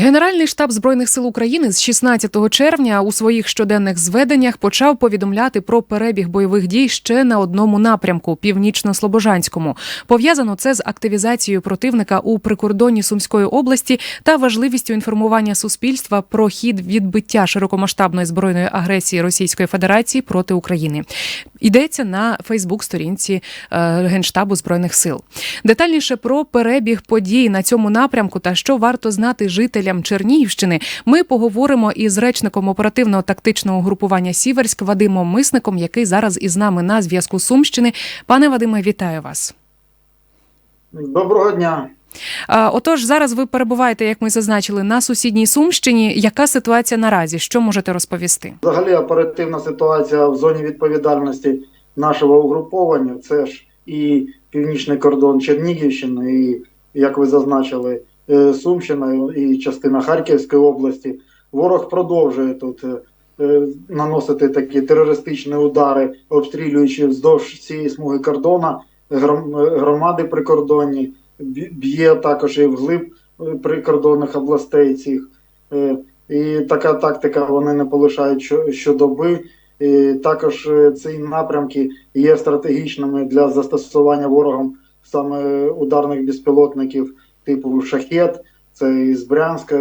Генеральний штаб збройних сил України з 16 червня у своїх щоденних зведеннях почав повідомляти про перебіг бойових дій ще на одному напрямку північно-слобожанському. Пов'язано це з активізацією противника у прикордонні Сумської області та важливістю інформування суспільства про хід відбиття широкомасштабної збройної агресії Російської Федерації проти України. Йдеться на Фейсбук-сторінці е, Генштабу збройних сил. Детальніше про перебіг подій на цьому напрямку та що варто знати жителям Чернігівщини. Ми поговоримо із речником оперативного тактичного групування Сіверськ Вадимом Мисником, який зараз із нами на зв'язку з Сумщини. Пане Вадиме, вітаю вас. Доброго дня. Отож, зараз ви перебуваєте, як ми зазначили, на сусідній Сумщині. Яка ситуація наразі? Що можете розповісти? Взагалі оперативна ситуація в зоні відповідальності нашого угруповання. Це ж і північний кордон Чернігівщини, і як ви зазначили, Сумщина і частина Харківської області. Ворог продовжує тут е, е, наносити такі терористичні удари, обстрілюючи вздовж цієї смуги кордона громади прикордонні, б'є- також і вглиб е, прикордонних областей цих. Е, І така тактика вони не полишають щодоби. І також е, ці напрямки є стратегічними для застосування ворогом саме ударних безпілотників типу Шахет. Це із Брянська,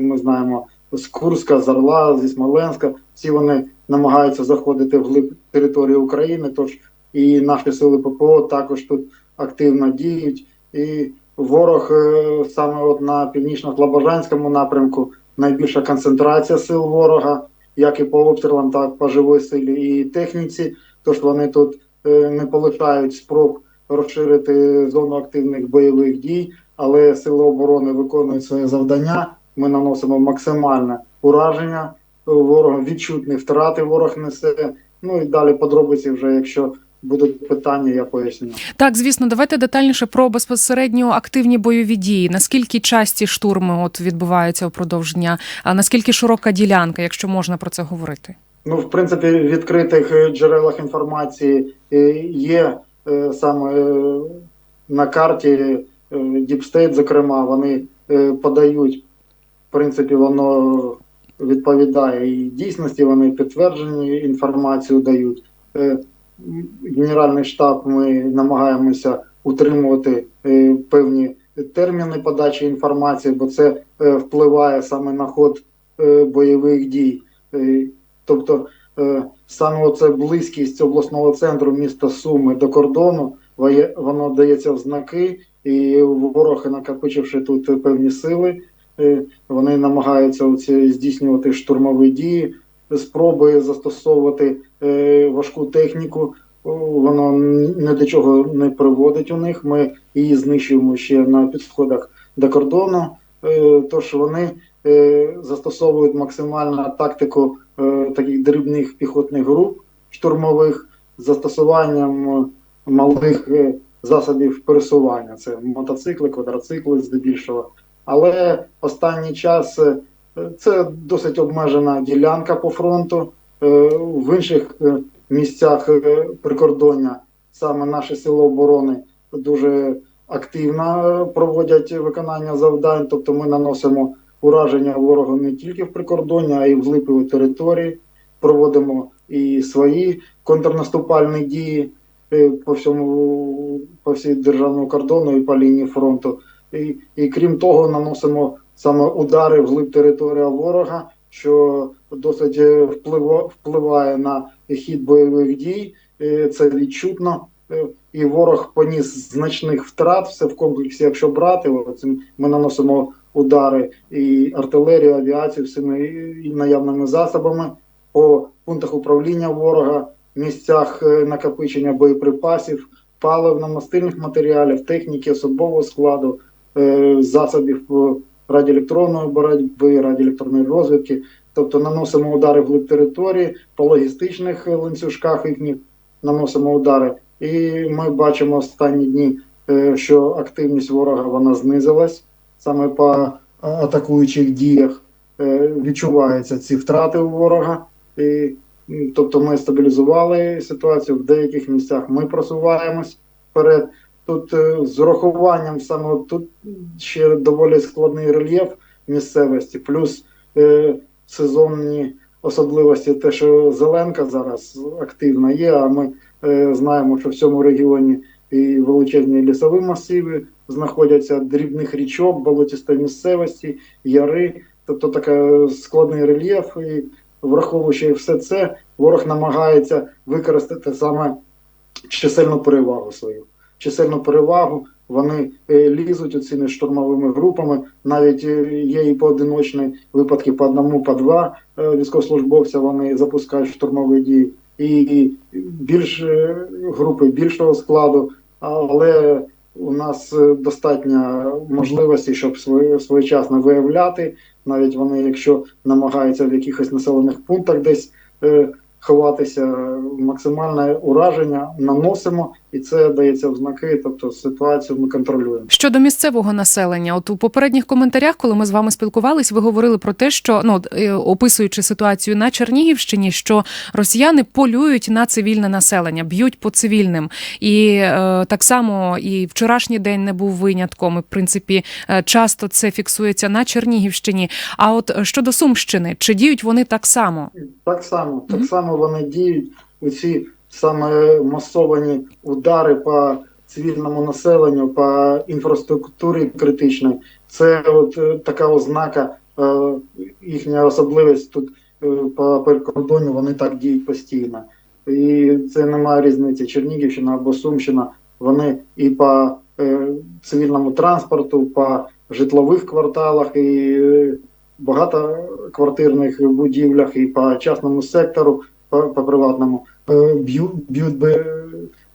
ми знаємо, з Курська, з Орла, зі Смоленська. Всі вони намагаються заходити в глиб території України. Тож і наші сили ППО також тут активно діють. І ворог е, саме от на північно-слобожанському напрямку найбільша концентрація сил ворога, як і по обстрілам, так і по живій силі і техніці. Тож вони тут е, не полишають спроб розширити зону активних бойових дій, але сили оборони виконують своє завдання. Ми наносимо максимальне ураження ворога, відчутні втрати ворог несе. Ну і далі подробиці, вже якщо будуть питання, я поясню. Так, звісно, давайте детальніше про безпосередньо активні бойові дії. Наскільки часті штурми от відбуваються впродовж дня? А наскільки широка ділянка, якщо можна про це говорити? Ну, в принципі, в відкритих джерелах інформації е, є е, саме е, на карті Діпстейт, зокрема, вони е, подають, в принципі, воно відповідає і дійсності, вони підтверджені інформацію дають. Е, Генеральний штаб ми намагаємося утримувати е, певні терміни подачі інформації, бо це е, впливає саме на ход е, бойових дій. Е, Тобто е, саме оце близькість обласного центру міста Суми до кордону, воно дається в знаки, і ворог, накопичивши тут певні сили, е, вони намагаються оці здійснювати штурмові дії, спроби застосовувати е, важку техніку. Воно ні до чого не приводить у них. Ми її знищуємо ще на підходах до кордону. Е, Тож вони застосовують максимальну тактику таких дрібних піхотних груп штурмових з застосуванням малих е, засобів пересування. Це мотоцикли, квадроцикли здебільшого. Але останній час е, це досить обмежена ділянка по фронту. Е, В інших місцях прикордоння саме наші сили оборони дуже активно проводять виконання завдань, тобто ми наносимо ураження ворогу не тільки в прикордонні, а й в глибові території. Проводимо і свої контрнаступальні дії по всьому по всій державному кордону і по лінії фронту. І, і крім того, наносимо саме удари в глиб території ворога, що досить е, впливає на хід бойових дій. Е, Це відчутно. Е, І ворог поніс значних втрат все в комплексі, якщо брати, ми наносимо удари і артилерію, авіацію всіми і наявними засобами по пунктах управління ворога, місцях е, накопичення боєприпасів, паливно-мастильних матеріалів, техніки, особового складу, е, засобів е, радіоелектронної боротьби, радіоелектронної розвідки. Тобто наносимо удари в глиб території, по логістичних ланцюжках їхніх наносимо удари. І ми бачимо останні дні, що активність ворога вона знизилась саме по атакуючих діях. Відчуваються ці втрати у ворога. І, тобто ми стабілізували ситуацію в деяких місцях. Ми просуваємось вперед. Тут е, з урахуванням саме тут ще доволі складний рельєф місцевості, плюс е, сезонні особливості, те, що зеленка зараз активна є, а ми е, знаємо, що в цьому регіоні і величезні лісові масиви знаходяться дрібних річок, болотістої місцевості, яри, тобто такий складний рельєф. І враховуючи все це, ворог намагається використати саме чисельну перевагу свою. Чисельну перевагу вони е, лізуть оцими штурмовими групами. Навіть е, є і поодиночні випадки по одному, по два е, військовослужбовця вони запускають штурмові дії, і більш групи більшого складу, але у нас е, достатньо можливості, щоб своє- своєчасно виявляти. Навіть вони, якщо намагаються в якихось населених пунктах десь е, ховатися, максимальне ураження наносимо, і це дається в знаки. Тобто ситуацію ми контролюємо. Щодо місцевого населення, от у попередніх коментарях, коли ми з вами спілкувались, ви говорили про те, що ну е, описуючи ситуацію на Чернігівщині, що росіяни полюють на цивільне населення, б'ють по цивільним, і е, так само і вчорашній день не був винятком. І, в принципі, е, часто це фіксується на Чернігівщині. А от щодо Сумщини, чи діють вони так само? Так само, так само вони діють у ці саме масовані удари по цивільному населенню, по інфраструктурі критичної. Це от е, така ознака, е, їхня особливість тут е, по прикордонню, вони так діють постійно. І це немає різниці. Чернігівщина або Сумщина, вони і по цивільному транспорту, по житлових кварталах, і багатоквартирних будівлях, і по частному сектору, по, по приватному б'ють, б'ють би.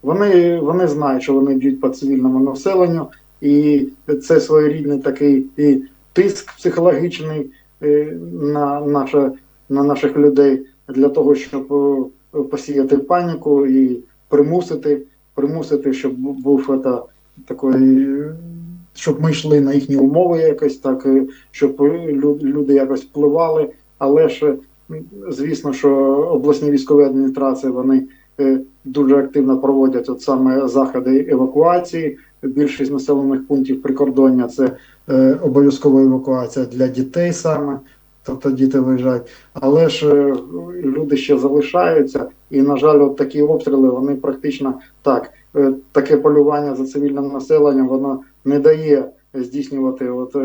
Вони, вони знають, що вони б'ють по цивільному населенню, і це своєрідний такий і тиск психологічний е, на, наше, на наших людей для того, щоб е, посіяти паніку і примусити, примусити, щоб був это, такий, е, щоб ми йшли на їхні умови якось так, е, щоб люди якось впливали. Але ж, звісно, що обласні військові адміністрації вони е, дуже активно проводять от саме заходи евакуації. Більшість населених пунктів прикордоння це е, обов'язкова евакуація для дітей саме. Тобто діти виїжджають, але ж е, люди ще залишаються, і на жаль, от такі обстріли вони практично так. Таке полювання за цивільним населенням воно не дає здійснювати от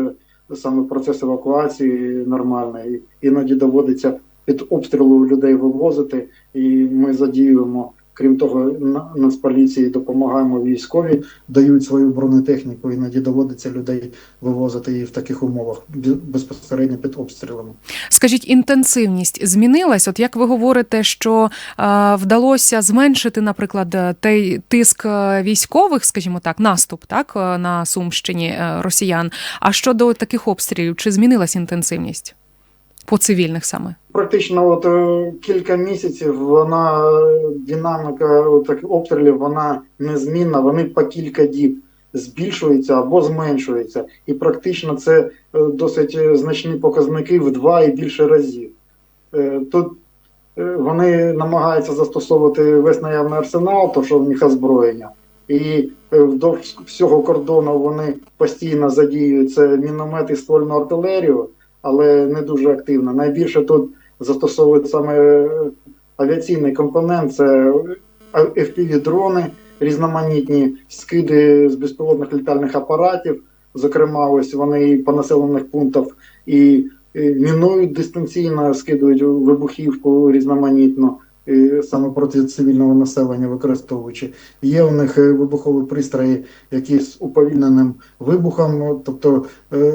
саме процес евакуації нормальний. І Іноді доводиться під обстрілу людей вивозити, і ми задіюємо. Крім того, на- Нацполіції допомагаємо військові, дають свою бронетехніку, іноді доводиться людей вивозити її в таких умовах безпосередньо під обстрілами. Скажіть, інтенсивність змінилась? От як ви говорите, що е, вдалося зменшити, наприклад, той тиск е, військових, скажімо так, наступ так е, на Сумщині е, росіян. А щодо таких обстрілів, чи змінилась інтенсивність по цивільних саме? Практично от е, кілька місяців вона е, динаміка таких обстрілів вона незмінна. Вони по кілька діб збільшуються або зменшуються, і практично це е, досить значні показники в два і більше разів. Тут вони намагаються застосовувати весь наявний арсенал, то що в них озброєння, і вдовж всього кордону вони постійно задіюють це міномет і ствольну артилерію, але не дуже активно. Найбільше тут застосовують саме е, авіаційний компонент, це FPV-дрони, різноманітні скиди з безпілотних літальних апаратів. Зокрема, ось вони по населених пунктах і е, мінують дистанційно, скидують вибухівку різноманітно. Е, Саме проти цивільного населення використовуючи. Є у них е, вибухові пристрої, які з уповільненим вибухом, тобто е,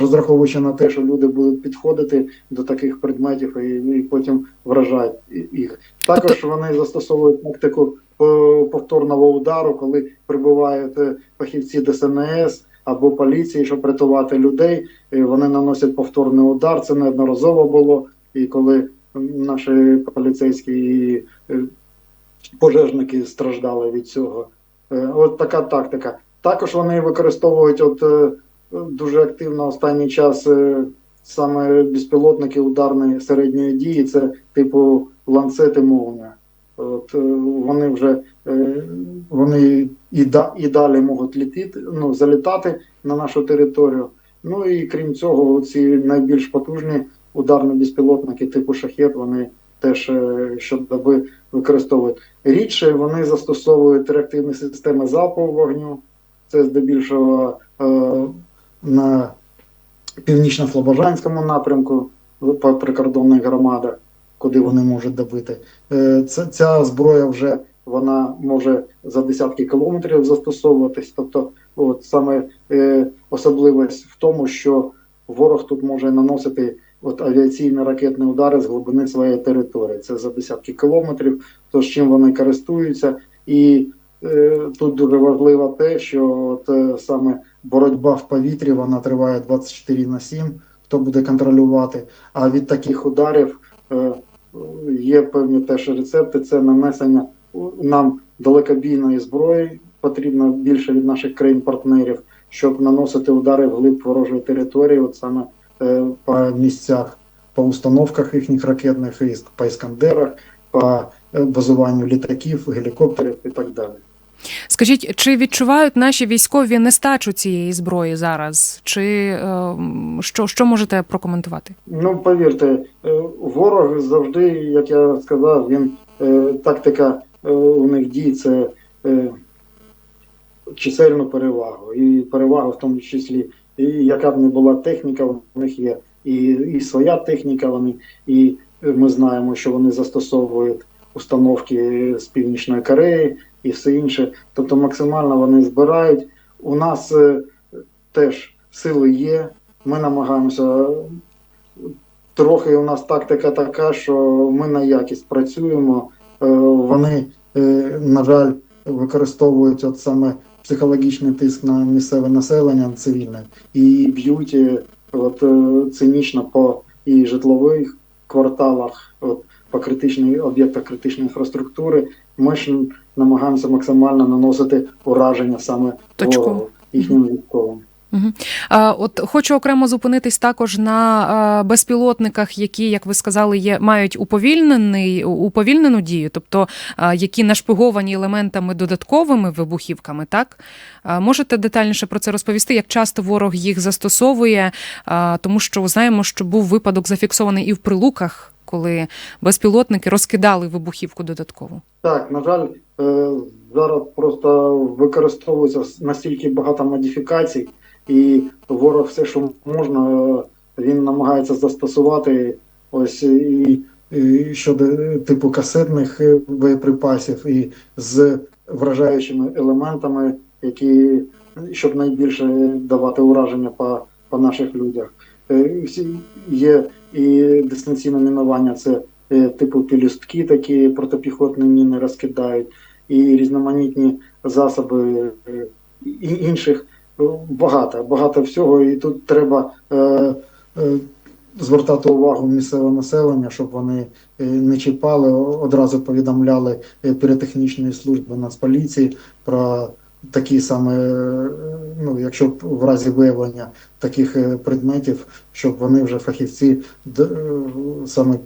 розраховуючи на те, що люди будуть підходити до таких предметів і, і потім вражають їх. Також вони застосовують тактику повторного удару, коли прибувають е, фахівці ДСНС або поліції, щоб рятувати людей. Вони наносять повторний удар. Це неодноразово було. І коли наші поліцейські і е, пожежники страждали від цього. Е, От така тактика. Також вони використовують от е, дуже активно останній час саме безпілотники ударної середньої дії, це типу ланцети молния. От вони вже вони і, да, і далі можуть літити, ну, залітати на нашу територію. Ну і крім цього, ці найбільш потужні ударні безпілотники типу шахет, вони теж е, щодоби використовують. Рідше вони застосовують реактивні системи залпового вогню. Це здебільшого е, на північно-слобожанському напрямку по прикордонних громадах, куди вони можуть добити. Е, Ця, ця зброя вже вона може за десятки кілометрів застосовуватись. Тобто, от саме е, особливість в тому, що ворог тут може наносити от авіаційні ракетні удари з глибини своєї території. Це за десятки кілометрів, то з чим вони користуються. І е, тут дуже важливо те, що от, е, саме боротьба в повітрі вона триває 24 на 7, хто буде контролювати. А від таких ударів е, є певні теж рецепти. Це нанесення нам далекобійної зброї потрібно більше від наших країн-партнерів, щоб наносити удари вглиб ворожої території, от саме по місцях, по установках їхніх ракетних військ, по іскандерах, по е, базуванню літаків, гелікоптерів і так далі. Скажіть, чи відчувають наші військові нестачу цієї зброї зараз? Чи е, що, що можете прокоментувати? Ну, повірте, е, ворог завжди, як я сказав, він е, тактика е, у них дій це е, чисельну перевагу. І перевага в тому числі, і яка б не була техніка, у них є і, і своя техніка, вони, і ми знаємо, що вони застосовують установки з Північної Кореї і все інше. Тобто максимально вони збирають. У нас е, теж сили є. Ми намагаємося. Трохи у нас тактика така, що ми на якість працюємо. Е, Вони, е, на жаль, використовують от саме психологічний тиск на місцеве населення цивільне і б'ють е, от, е, цинічно по і житлових кварталах, от, по критичних об'єктах критичної інфраструктури. Ми ж намагаємося максимально наносити ураження саме по їхнім військовим. От хочу окремо зупинитись також на безпілотниках, які, як ви сказали, є мають уповільнений уповільнену дію, тобто які нашпиговані елементами додатковими вибухівками. Так можете детальніше про це розповісти, як часто ворог їх застосовує, тому що знаємо, що був випадок зафіксований і в прилуках, коли безпілотники розкидали вибухівку додатково. Так, на жаль, е, зараз просто використовується настільки багато модифікацій, і ворог все, що можна, він намагається застосувати ось і, і щодо типу касетних е, боєприпасів, і з вражаючими елементами, які щоб найбільше давати ураження по, по наших людях. Е, Є і дистанційне мінування, це е, типу пілюстки, такі протипіхотні міни розкидають, і різноманітні засоби інших багато, багато всього. І тут треба е, е, звертати увагу місцеве населення, щоб вони е, не чіпали, одразу повідомляли е, піротехнічної служби Нацполіції про такі саме, е, ну, якщо б в разі виявлення таких предметів, щоб вони вже фахівці саме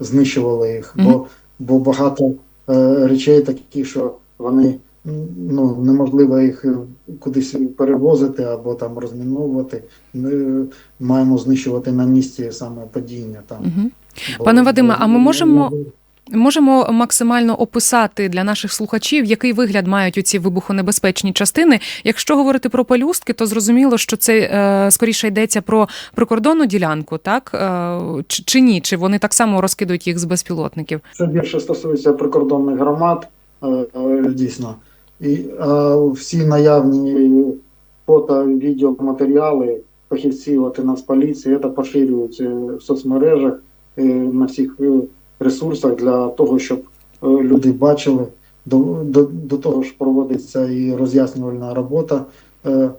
знищували їх. Бо, бо багато е, речей такі, що вони ну, неможливо їх е, кудись перевозити або там розміновувати. Ми маємо знищувати на місці саме падіння там. Угу. Пане Вадиме, а ми можемо- Можемо максимально описати для наших слухачів, який вигляд мають у ці вибухонебезпечні частини. Якщо говорити про пелюстки, то зрозуміло, що це е, скоріше йдеться про прикордонну ділянку, так е, чи, чи ні? Чи вони так само розкидують їх з безпілотників? Це більше стосується прикордонних громад, е, е, дійсно. І а всі наявні фото, відеоматеріали фахівців от, Нацполіції це поширюють е, в соцмережах е, на всіх е, ресурсах для того, щоб е, люди бачили. До, до, до того ж проводиться і роз'яснювальна робота е,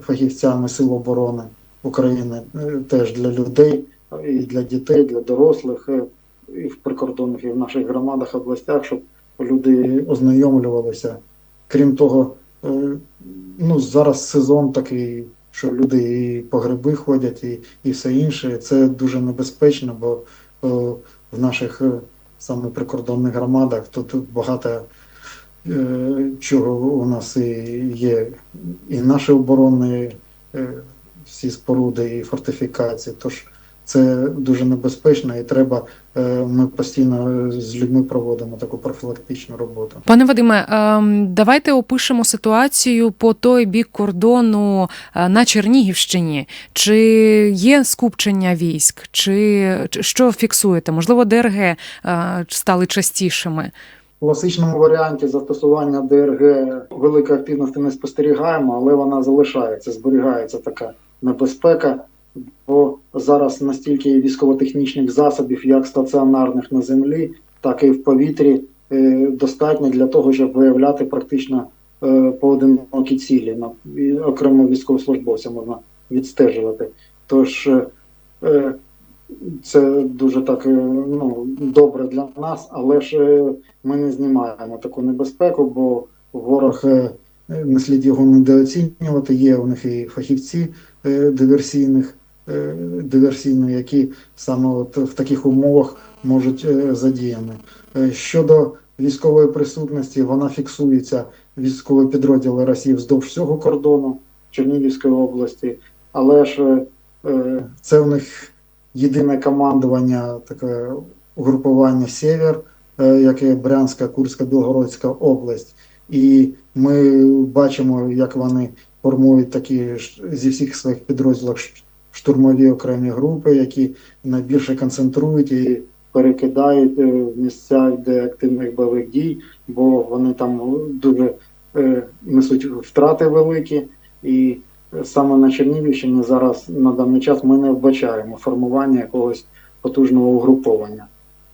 фахівцями Сил оборони України е, теж для людей, і для дітей, для дорослих. е, і в прикордонних, і в наших громадах, областях, щоб люди ознайомлювалися. Крім того, е, ну зараз сезон такий, що люди і по гриби ходять, і, і все інше. Це дуже небезпечно, бо е, в наших е, саме прикордонних громадах тут багато чого у нас і є, і наші оборонні всі споруди і фортифікації. Тож це дуже небезпечно, і треба. е, Ми постійно з людьми проводимо таку профілактичну роботу. Пане Вадиме, ем, давайте опишемо ситуацію по той бік кордону е, на Чернігівщині. Чи є скупчення військ, чи що фіксуєте? Можливо, ДРГ е, стали частішими. В класичному варіанті застосування ДРГ великої активності не спостерігаємо, але вона залишається, зберігається така небезпека. Бо зараз настільки військово-технічних засобів, як стаціонарних на землі, так і в повітрі, е, достатньо для того, щоб виявляти практично е, поодинокі цілі. На окремо військовослужбовця можна відстежувати. Тож е, це дуже так ну, добре для нас, але ж ми не знімаємо таку небезпеку, бо ворог не слід його недооцінювати. Є у них і фахівці диверсійних диверсійні, які саме от в таких умовах можуть е, задіяні. Е, Щодо військової присутності, вона фіксується військові підрозділи Росії вздовж всього кордону Чернігівської області, але ж е, е, це у них єдине командування, таке угрупування Сєвєр, е, яке Брянська, Курська, Білгородська область. І ми бачимо, як вони формують такі зі всіх своїх підрозділів штурмові окремі групи, які найбільше концентрують і перекидають е, в місця, де активних бойових дій, бо вони там дуже е, несуть втрати великі. І саме на Чернігівщині зараз на даний час ми не вбачаємо формування якогось потужного угруповання.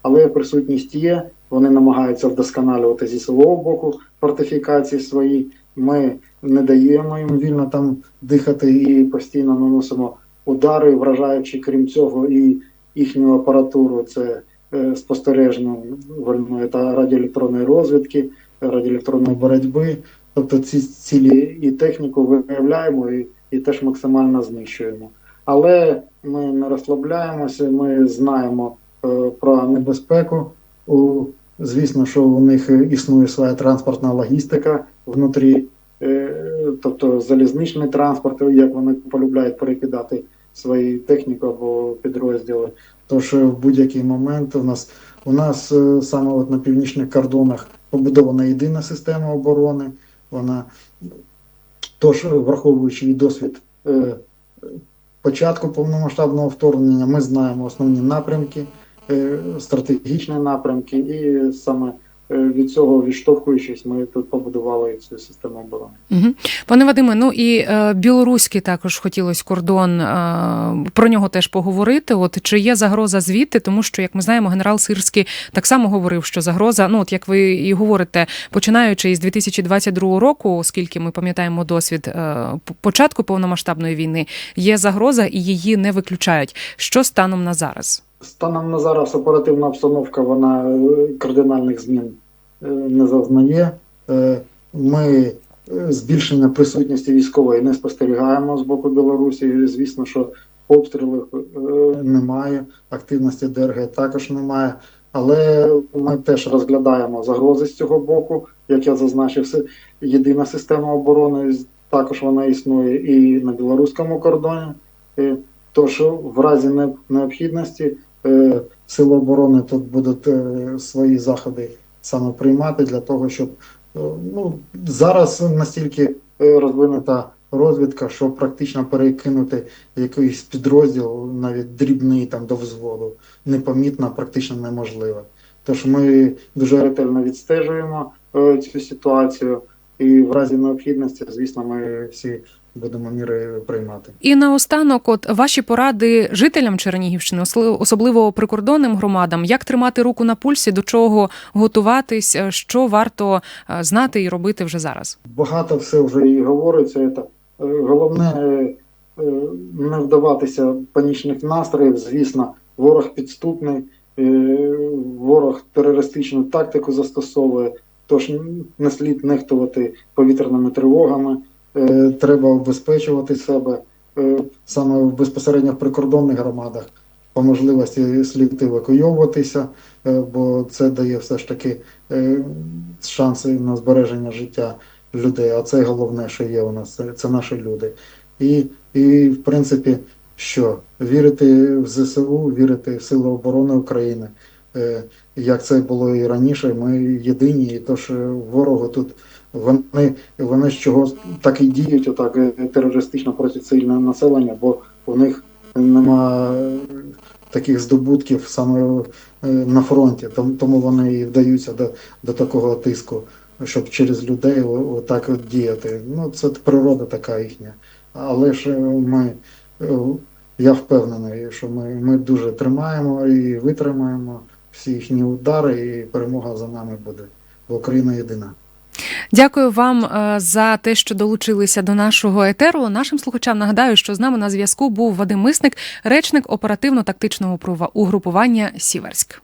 Але присутність є, вони намагаються вдосконалювати зі свого боку фортифікації свої. Ми не даємо їм вільно там дихати і постійно наносимо удари, вражаючи крім цього і їхню апаратуру. Це е, спостережної вольної та радіоелектронної розвідки, радіоелектронної боротьби. Тобто ці цілі і техніку виявляємо і, і теж максимально знищуємо. Але ми не розслабляємося, ми знаємо е, про небезпеку. У, звісно, що у них існує своя транспортна логістика внутрі, е, тобто залізничний транспорт, як вони полюбляють перекидати свою техніку або підрозділи. Тож е, в будь-який момент у нас у нас е, саме от на північних кордонах побудована єдина система оборони. Вона тож, враховуючи і досвід е, початку повномасштабного вторгнення, ми знаємо основні напрямки, е, стратегічні напрямки, і саме від цього відштовхуючись, ми тут побудували цю систему оборони. Угу. Пане Вадиме, ну і е, білоруський також хотілося кордон е, про нього теж поговорити. От чи є загроза звідти? Тому що, як ми знаємо, генерал Сирський так само говорив, що загроза, ну от як ви і говорите, починаючи із 2022 року, оскільки ми пам'ятаємо досвід е, початку повномасштабної війни, є загроза і її не виключають. Що станом на зараз? Станом на зараз оперативна обстановка вона е, кардинальних змін е, не зазнає. Е, Ми збільшення присутності військової не спостерігаємо з боку Білорусі. Звісно, що обстрілів немає, активності ДРГ також немає. Але ми теж розглядаємо загрози з цього боку. Як я зазначив, єдина система оборони також вона існує і на білоруському кордоні. Тож в разі необхідності Сили оборони тут будуть е, свої заходи саме приймати для того, щоб е, ну, зараз настільки е, розвинута розвідка, що практично перекинути якийсь підрозділ, навіть дрібний там до взводу, непомітно, практично неможливо. Тож ми дуже ретельно відстежуємо е, цю ситуацію, і в разі необхідності, звісно, ми всі будемо міри приймати. І наостанок, от ваші поради жителям Чернігівщини, особливо прикордонним громадам, як тримати руку на пульсі, до чого готуватись, е, що варто е, знати і робити вже зараз. багато все вже і говориться. Це, е, головне не вдаватися панічних настроїв. Звісно, ворог підступний, ворог терористичну тактику застосовує, тож не слід нехтувати повітряними тривогами. Е, Треба убезпечувати себе е, саме безпосередньо в прикордонних громадах. По можливості слід евакуйовуватися, е, бо це дає все ж таки шанси на збереження життя людей. А це головне, що є у нас, це, наші люди. І І, в принципі, що вірити в ЗСУ, вірити в Сили оборони України. Як це було і раніше, ми єдині, і тож е, ворогу тут вони, вони з чого так і діють отак е, терористично проти цивільного населення, бо у них нема таких здобутків саме е, на фронті, тому, вони і вдаються до, до такого тиску, щоб через людей отак от діяти. Ну, це природа така їхня. Але ж е, ми, я впевнений, що ми, ми дуже тримаємо і витримаємо всі їхні удари, і перемога за нами буде. Бо Україна єдина. Дякую вам е, за те, що долучилися до нашого етеру. Нашим слухачам нагадаю, що з нами на зв'язку був Вадим Мисник, речник оперативно-тактичного угрупування Сіверськ.